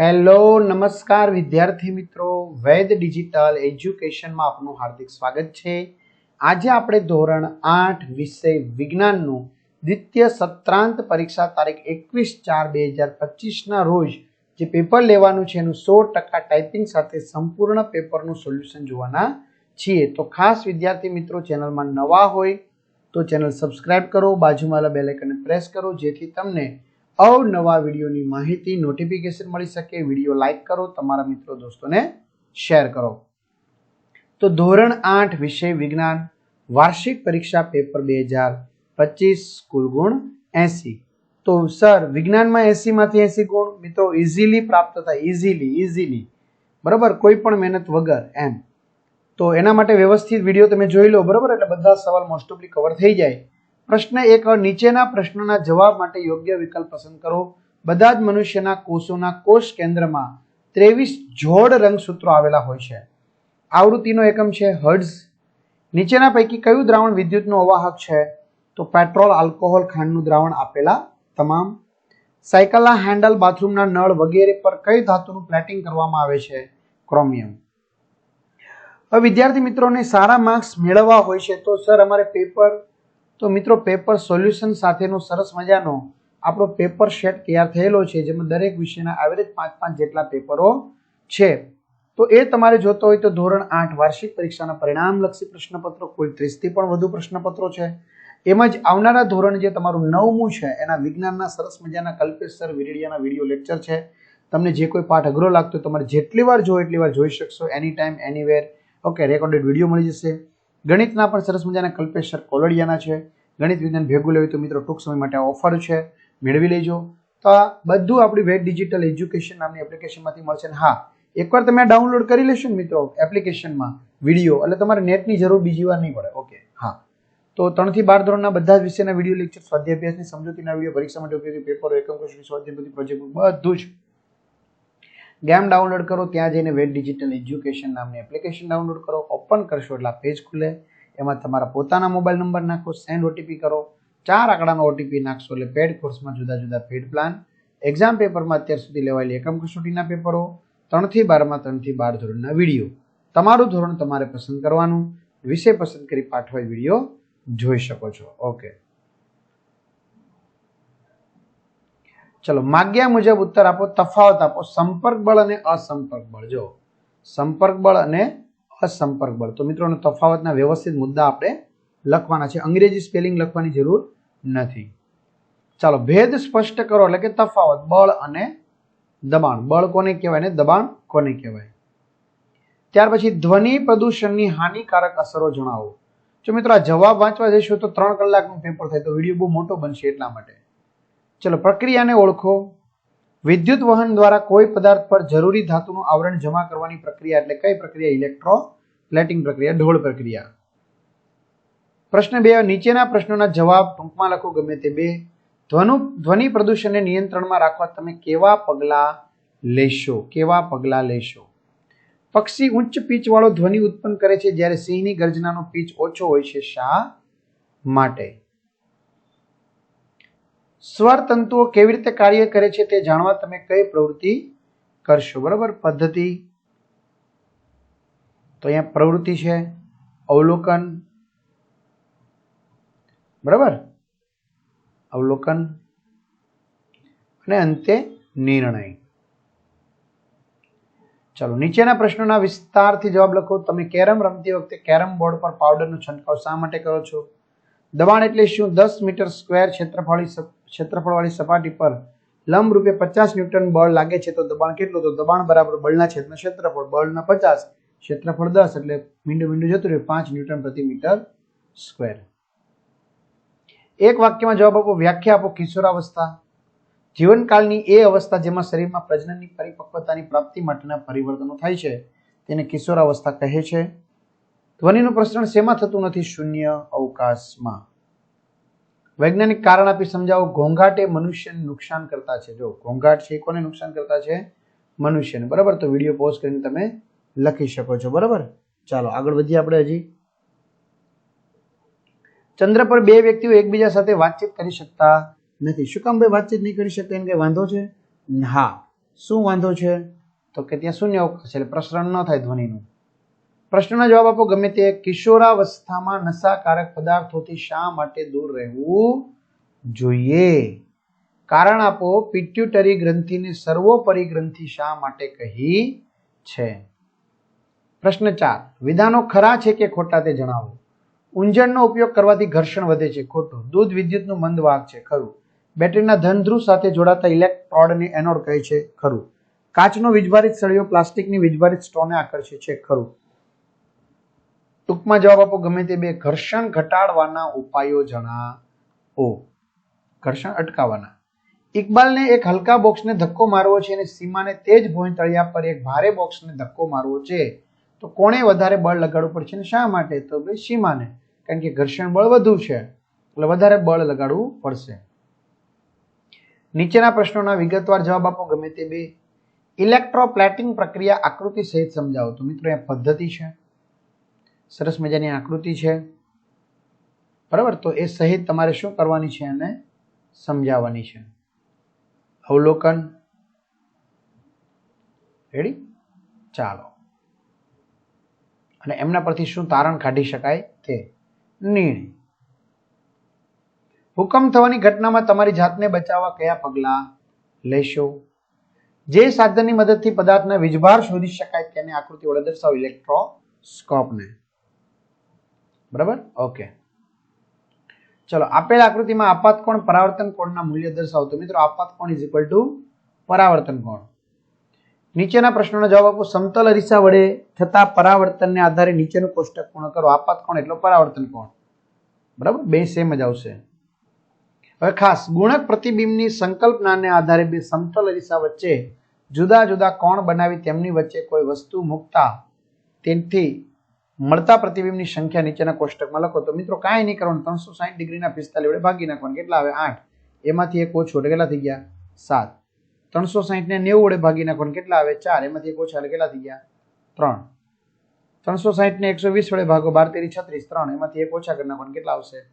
Hello, નમસ્કાર વિદ્યાર્થી મિત્રો. વૈદ ડિજિટલ એજ્યુકેશનમાં આપનું હાર્દિક સ્વાગત છે. આજે આપણે ધોરણ આઠ વિષય વિજ્ઞાનનું દ્વિતીય સત્રાંત પરીક્ષા તારીખ એકવીસ ચાર બે હજાર પચીસના રોજ જે પેપર લેવાનું છે એનું સો ટકા ટાઈપિંગ સાથે સંપૂર્ણ પેપરનું સોલ્યુશન જોવાના છીએ. તો ખાસ વિદ્યાર્થી મિત્રો, ચેનલમાં નવા હોય તો ચેનલ સબસ્ક્રાઈબ કરો, બાજુમાં બેલેકને પ્રેસ કરો, જેથી તમને અવનવા વિડીયોની માહિતી નોટિફિકેશન મળી શકે, વીડિયો લાઈક કરો, તમારા મિત્રો દોસ્તોને શેર કરો. તો ધોરણ આઠ વિષય વિજ્ઞાન, વાર્ષિક પરીક્ષા પેપર બે હજાર પચીસ, કુલ ગુણ એસી. તો સર વિજ્ઞાનમાં એસીમાંથી એસી ગુણ, મિત્રો ઇઝીલી પ્રાપ્ત થાય ઇઝીલી ઇઝીલી બરાબર? કોઈ પણ મહેનત વગર, એમ. તો એના માટે વ્યવસ્થિત વીડિયો તમે જોઈ લો, બરાબર? એટલે બધા સવાલ મોસ્ટ ઓફલી કવર થઈ જાય. પ્રશ્ન એક, નીચેના પ્રશ્નના જવાબ માટે યોગ્ય વિકલ્પ પસંદ કરો. બધા જ મનુષ્યના કોષોના કોષ કેન્દ્રમાં ત્રેવીસ જોડ રંગસૂત્રો આવેલા હોય છે. આવૃત્તિનો એકમ છે હર્ડ્સ નીચેના પૈકી કયું દ્રાવણ વિદ્યુતનું અવાહક છે? તો પેટ્રોલ, આલ્કોહોલ ખાંડનું દ્રાવણ આપેલા તમામ. સાયકલના હેન્ડલ, બાથરૂમના નળ વગેરે પર કઈ ધાતુનું પ્લેટિંગ કરવામાં આવે છે? ક્રોમિયમ. હવે વિદ્યાર્થી મિત્રોને સારા માર્ક્સ મેળવવા હોય છે તો સર, અમારે પેપર તો મિત્રો પેપર સોલ્યુશન સાથેનો સરસ મજાનો આપણો પેપર શેટ તૈયાર થયેલો છે, જેમાં દરેક વિષયના એવરેજ પાંચ પાંચ જેટલા પેપરો છે. તો એ તમારે જોતો હોય તો ધોરણ આઠ વાર્ષિક પરીક્ષાના પરિણામલક્ષી પ્રશ્નપત્રો, કુલ ત્રીસથી પણ વધુ પ્રશ્નપત્રો છે. એમ જ આવનારા ધોરણ જે તમારું નવમું છે, એના વિજ્ઞાનના સરસ મજાના કલ્પેશ સર વિરડિયાના વીડિયો લેક્ચર છે. તમને જે કોઈ પાઠ અઘરો લાગતો તમારે જેટલી વાર જો એટલી વાર જોઈ શકશો. Any time anywhere okay recorded video મળી જશે. ગણિતના પણ સરસ મજાના કલ્પેશ સર કોલડિયાના છે. ગણિત વિજ્ઞાન ભેગું લેવું તો મિત્રો ટૂંક સમય માટે ઓફર છે. મેળવી લેજો. તો આ બધું આપણી વેટ ડિજિટલ એજ્યુકેશન નામની એપ્લિકેશનમાંથી મળશે હા, એકવાર તમે ડાઉનલોડ કરી લેશો ને મિત્રો એપ્લિકેશનમાં વીડિયો, એટલે તમારે નેટની જરૂર બીજી વાર નહીં પડે. ઓકે, હા. તો ત્રણથી બાર ધોરણના બધા જ વિષયના વીડિયો લેક્ચર સ્વાધ્યાય અભ્યાસની સમજૂતીના વીડિયો, પરીક્ષા માટે ઉપયોગી પેપરો, એકમ કૃષિ સ્વાધ્યાય પ્રોજેક્ટ બધું જ. ગેમ ડાઉનલોડ કરો, ત્યાં જઈને વેટ ડિજિટલ એજ્યુકેશન નામની એપ્લિકેશન ડાઉનલોડ કરો, ઓપન કરશો એટલે પેજ ખુલે. એમાં તમારા પોતાના મોબાઈલ નંબર નાખો, સેન્ડ ઓટીપી કરો. ચાર આંકડાનો ઓટીપી નાખશો એટલે પેડ કોર્સમાં જુદા જુદા પેડ પ્લાન. એક્ઝામ પેપરમાં અત્યાર સુધી લેવાયેલી એકમ કસોટીના પેપરો, ત્રણથી બારમાં, ત્રણથી બાર ધોરણના વીડિયો. તમારું ધોરણ તમારે પસંદ કરવાનું. વિષય પસંદ કરી પાઠવાય વીડિયો જોઈ શકો છો. ઓકે. ચલો, માગ્યા મુજબ ઉત્તર આપો, તફાવત આપો. સંપર્ક બળ અને અસંપર્ક બળ. જો, સંપર્ક બળ અને અસંપર્ક બળ. તો મિત્રોનો તફાવતના વ્યવસ્થિત મુદ્દા આપણે લખવાના છે. અંગ્રેજી સ્પેલિંગ લખવાની જરૂર નથી. ચાલો, ભેદ સ્પષ્ટ કરો, એટલે કે તફાવત. બળ અને દબાણ. બળ કોને કહેવાય ને દબાણ કોને કહેવાય? ત્યાર પછી ધ્વનિ પ્રદૂષણની હાનિકારક અસરો જણાવો. જો મિત્રો આ જવાબ વાંચવા જઈશું તો ત્રણ કલાકનું પેપર થાય, તો વીડિયો બહુ મોટો બનશે એટલા માટે. ચલો, પ્રક્રિયાને ઓળખો. વિદ્યુત વહન દ્વારા કોઈ પદાર્થ પર જરૂરી ધાતુનું આવરણ જમા કરવાની પ્રક્રિયા એટલે કઈ પ્રક્રિયા? ઇલેક્ટ્રો પ્લેટિંગ પ્રક્રિયા, ઢોળ પ્રક્રિયા. પ્રશ્ન બે, નીચેના પ્રશ્નોના જવાબ ટૂંકમાં લખો, ગમે તે બે. ધ્વનુ, ધ્વનિ પ્રદૂષણને નિયંત્રણમાં રાખવા તમે કેવા પગલાં લેશો? કેવા પગલાં લેશો? પક્ષી ઉચ્ચ પીચવાળો ધ્વનિ ઉત્પન્ન કરે છે જ્યારે સિંહની ગર્જનાનો પીચ ઓછો હોય છે શા માટે? સ્વર તંતુઓ કેવી રીતે કાર્ય કરે છે તે જાણવા તમે કઈ પ્રવૃત્તિ કરશો, બરાબર? પદ્ધતિ. તો અહીંયા પ્રવૃત્તિ છે, અવલોકન. બરાબર? અવલોકન. અને અંતે નિર્ણય. ચાલો, નીચેના પ્રશ્નોના વિસ્તારથી જવાબ લખો. તમે કેરમ રમતી વખતે કેરમ બોર્ડ પર પાવડરનો છંટકાવ શા માટે કરો છો? દબાણ એટલે શું? દસ મીટર સ્ક્વેર ક્ષેત્રફળી ક્ષેત્રફળવાળી સપાટી પર લંબ રૂપે પચાસ ન્યૂટન બળ લાગે છે તો દબાણ કેટલું? તો દબાણ બરાબર બળના છેદમાં ક્ષેત્રફળ, બળના પચાસ. ક્ષેત્રફળ દસ એટલે મીંડું મીંડું જતું રહે પાંચ ન્યૂટન પ્રતિ મીટર સ્ક્વેર. એક વાક્યમાં જવાબ આપો, વ્યાખ્યા આપો કિશોરાવસ્થા. જીવનકાળની એ અવસ્થા જેમાં શરીરમાં પ્રજનનની પરિપક્વતાની પ્રાપ્તિ માટેના પરિવર્તનો થાય છે. તેને કિશોરાવસ્થા કહે છે. ધ્વનિનું પ્રસરણ શેમાં થતું નથી? શૂન્ય અવકાશમાં. વૈજ્ઞાનિક કારણ આપી સમજાવો. ઘોંઘાટ એ મનુષ્યને નુકસાન કરતા છે. જો ઘોંઘાટ છે કોને નુકસાન કરતા છે? મનુષ્યને. બરાબર? તો વીડિયો પોઝ કરીને તમે લખી શકો છો. બરાબર? ચાલો, આગળ વધીએ આપણે હજી. ચંદ્ર પર બે વ્યક્તિઓ એકબીજા સાથે વાતચીત કરી શકતા નથી. શું કામ ભાઈ વાતચીત નહીં કરી શકતા? એને કઈ વાંધો છે? હા. શું વાંધો છે? તો કે ત્યાં શૂન્ય અવકાશ એટલે પ્રસરણ ન થાય ધ્વનિનું. પ્રશ્નનો જવાબ આપો. ગમે તે કિશોરાવસ્થામાં નશાકારક પદાર્થોથી શા માટે દૂર રહેવું જોઈએ? કારણ આપો, પિટ્યુટરી ગ્રંથિને સર્વોપરી ગ્રંથિ શા માટે કહી છે? પ્રશ્ન ચાર. વિધાનો ખરા છે કે ખોટા તે જણાવો. ઊંજણનો ઉપયોગ કરવાથી ઘર્ષણ વધે છે, ખોટું. દૂધ વિદ્યુતનું મંદ વાહક છે, ખરું. બેટરીના ધનધ્રુવ સાથે જોડાતા ઇલેક્ટ્રોડને એનોડ કહે છે, ખરું. કાચનો વીજભારિત સળિયો પ્લાસ્ટિકની વીજભારિત સ્ટોને આકર્ષે છે, ખરું. ટૂંકમાં જવાબ આપો, ગમે તે બે ઘર્ષણ ઘટાડવાના ઉપાયો જણાવો. ઘર્ષણ અટકાવવાના. ઇકબાલને એક હલકા બોક્સને ધક્કો મારવો છે અને સીમાને તેજ ભોંય તળિયા પર એક ભારે બોક્સને ધક્કો મારવો છે. તો કોણે વધારે બળ લગાડવું પડશે ને શા માટે? તો ભાઈ સીમાને. કારણ કે ઘર્ષણ બળ વધુ છે. એટલે વધારે બળ લગાડવું પડશે. નીચેના પ્રશ્નોના વિગતવાર જવાબ આપો, ગમે તે બે. ઇલેક્ટ્રોપ્લેટિંગ પ્રક્રિયા આકૃતિ સહિત સમજાવો. તો મિત્રો એ પદ્ધતિ છે. સરસ મજાની આકૃતિ છે. બરાબર? તો એ સહિત તમારે શું કરવાની છે અને સમજાવવાની છે. અવલોકન. રેડી ચાલો. અને એમના પરથી શું તારણ કાઢી શકાય તે નિર્ણય. હુકમ થવાની ઘટનામાં તમારી જાતને બચાવવા કયા પગલાં લેશો? જે સાધનની મદદથી પદાર્થના વીજભાર શોધી શકાય તેને આકૃતિ વડે દર્શાવ ઇલેક્ટ્રોસ્કોપને બરાબર? ઓકે ચલો, આપેલ આકૃતિમાં આપાત કોણ, પરાવર્તન કોણના મૂલ્ય દર્શાવતો. મિત્રો, આપાત કોણ ઇઝ ઇક્વલ ટુ પરાવર્તન કોણ? નીચેના પ્રશ્નોનો જવાબ આપો. સમતલ અરીસા વડે થતા પરાવર્તનને આધારે નીચેનું કોષ્ટક પૂર્ણ કરો. આપાત કોણ એટલો પરાવર્તન કોણ? બરાબર? બે સેમ જ આવશે. હવે ખાસ, ગુણક પ્રતિબિંબની સંકલ્પનાને આધારે બે સમતલ અરીસા વચ્ચે જુદા જુદા કોણ બનાવી તેમની વચ્ચે કોઈ વસ્તુ મૂકતા તેથી મળતા પ્રતિબિંબની સંખ્યા નીચેના કોષ્ટકમાં લખો. તો મિત્રો, કાંઈ નહીં કરવાનું. ત્રણસો સાહીઠ ડિગ્રીના પિસ્તાલીસ વડે ભાગી નાખવાનું. કેટલા આવે? આઠ. એમાંથી એક ઓછું એટલે કેટલા થઈ ગયા? સાત. ત્રણસો સાહીઠને નેવું વડે ભાગી નાખવાનું. કેટલા આવે? ચાર. એમાંથી એક ઓછા એટલે કેટલા થઈ ગયા? ત્રણ. ત્રણસો સાહીઠને એકસો વીસ વડે ભાગો. બાર તેરી છત્રીસ. ત્રણ. એમાંથી એક ઓછા કરી નાખવાનું. કેટલા આવશે?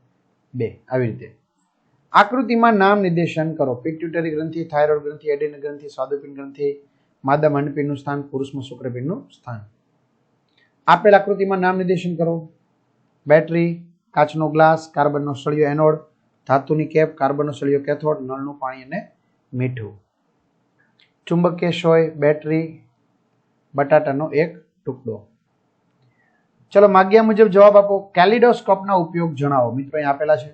બે. આવી રીતે. આકૃતિમાં નામ નિર્દેશન કરો. પિટ્યુટરી ગ્રંથિ, થાઇરોઇડ ગ્રંથિ, એડિન ગ્રંથિ, સ્વાદુપિંડ ગ્રંથિ, માદા મંડપિંડનું સ્થાન, પુરુષમાં શુક્રપિંડનું સ્થાન. આપેલ આકૃતિમાં નામ નિર્દેશન કરો. બેટરી, કાચનો ગ્લાસ, કાર્બનનો સળિયો એનોડ, ધાતુની કેપ, કાર્બનનો સળિયો કેથોડ, નળનું પાણી અને મીઠું. ચુંબકીય સોય બેટરી, બટાટાનો એક ટુકડો. ચલો, માગ્યા મુજબ જવાબ આપો. કેલિડોસ્કોપના ઉપયોગ જણાવો. મિત્રો અહીં આપેલા છે.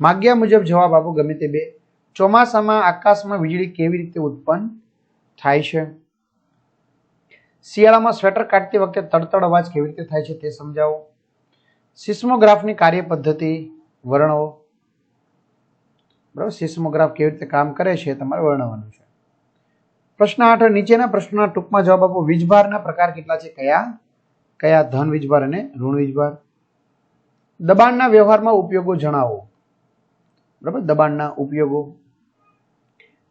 માગ્યા મુજબ જવાબ આપો, ગમે તે બે. ચોમાસામાં આકાશમાં વીજળી કેવી રીતે ઉત્પન્ન થાય છે? શિયાળામાં સ્વેટર કાઢતી વખતે તડતડ અવાજ કેવી રીતે થાય છે તે સમજાવો. સિસ્મોગ્રાફની કાર્ય પદ્ધતિ વર્ણવો. બરાબર? સિસ્મોગ્રાફ કેવી રીતે કામ કરે છે તમારે વર્ણવવાનું છે. પ્રશ્ન આઠ, નીચેના પ્રશ્નના ટૂંકમાં જવાબ આપો. વીજભારના પ્રકાર કેટલા છે? કયા? કયા? ધન વીજભાર અને ઋણ વીજભાર. દબાણના વ્યવહારમાં ઉપયોગો જણાવો. બરાબર? દબાણના ઉપયોગો.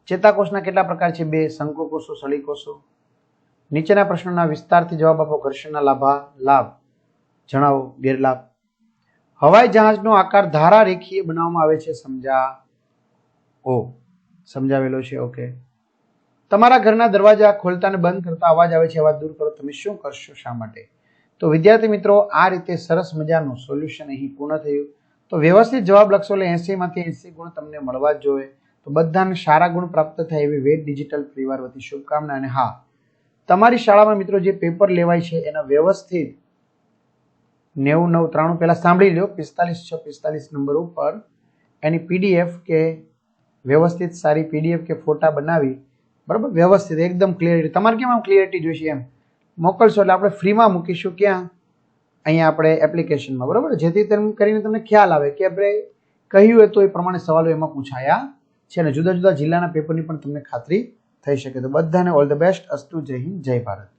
ચેતાકોષના કેટલા પ્રકાર છે? બે. શંકુકોષો, સળીકોષો. નીચેના પ્રશ્નોના વિસ્તારથી જવાબ આપો. ઘર્ષણના લાભા, લાભ. જણાવો, ગેરલાભ. હવાઈ જહાજનો આકાર ધારા રેખીય બનાવવામાં આવે છે સમજા ઓ સમજાવેલો છે, ઓકે. તમારા ઘરના દરવાજા ખોલતા અને બંધ કરતા અવાજ આવે છે, અવાજ દૂર કરો. તમે શું કરશો શા માટે? તો વિદ્યાર્થી મિત્રો, આ રીતે સરસ મજાનું સોલ્યુશન અહીં પૂર્ણ થયું. તો વ્યવસ્થિત જવાબ લખશો એટલે એંસીમાંથી એંસી ગુણ તમને મળવા જ જોઈએ. તો બધાને સારા ગુણ પ્રાપ્ત થાય એવી વેદ ડિજિટલ પરિવાર વતી શુભકામના અને હા તમારી શાળામાં મિત્રો જે પેપર લેવાય છે એના વ્યવસ્થિત નેવું નવ ત્રાણું પહેલાં સાંભળી લો પિસ્તાલીસ છ, પિસ્તાલીસ નંબર ઉપર એની પીડીએફ કે વ્યવસ્થિત સારી પીડીએફ કે ફોટા બનાવી, બરાબર? વ્યવસ્થિત, એકદમ ક્લિયરિટી તમારે કેમ આમ ક્લિયરિટી જોઈશે એમ? મોકલશો એટલે આપણે ફ્રીમાં મૂકીશું ક્યાં? અહીંયા આપણે એપ્લિકેશનમાં બરાબર? જેથી તેમ કરીને તમને ખ્યાલ આવે કે આપણે કહ્યું હોય તો એ પ્રમાણે સવાલો એમાં પૂછાયા છે અને જુદા જુદા જિલ્લાના પેપરની પણ તમને ખાતરી થઈ શકે. તો બધાને ઓલ ધ બેસ્ટ. અસ્તુ જય હિન્દ જય ભારત.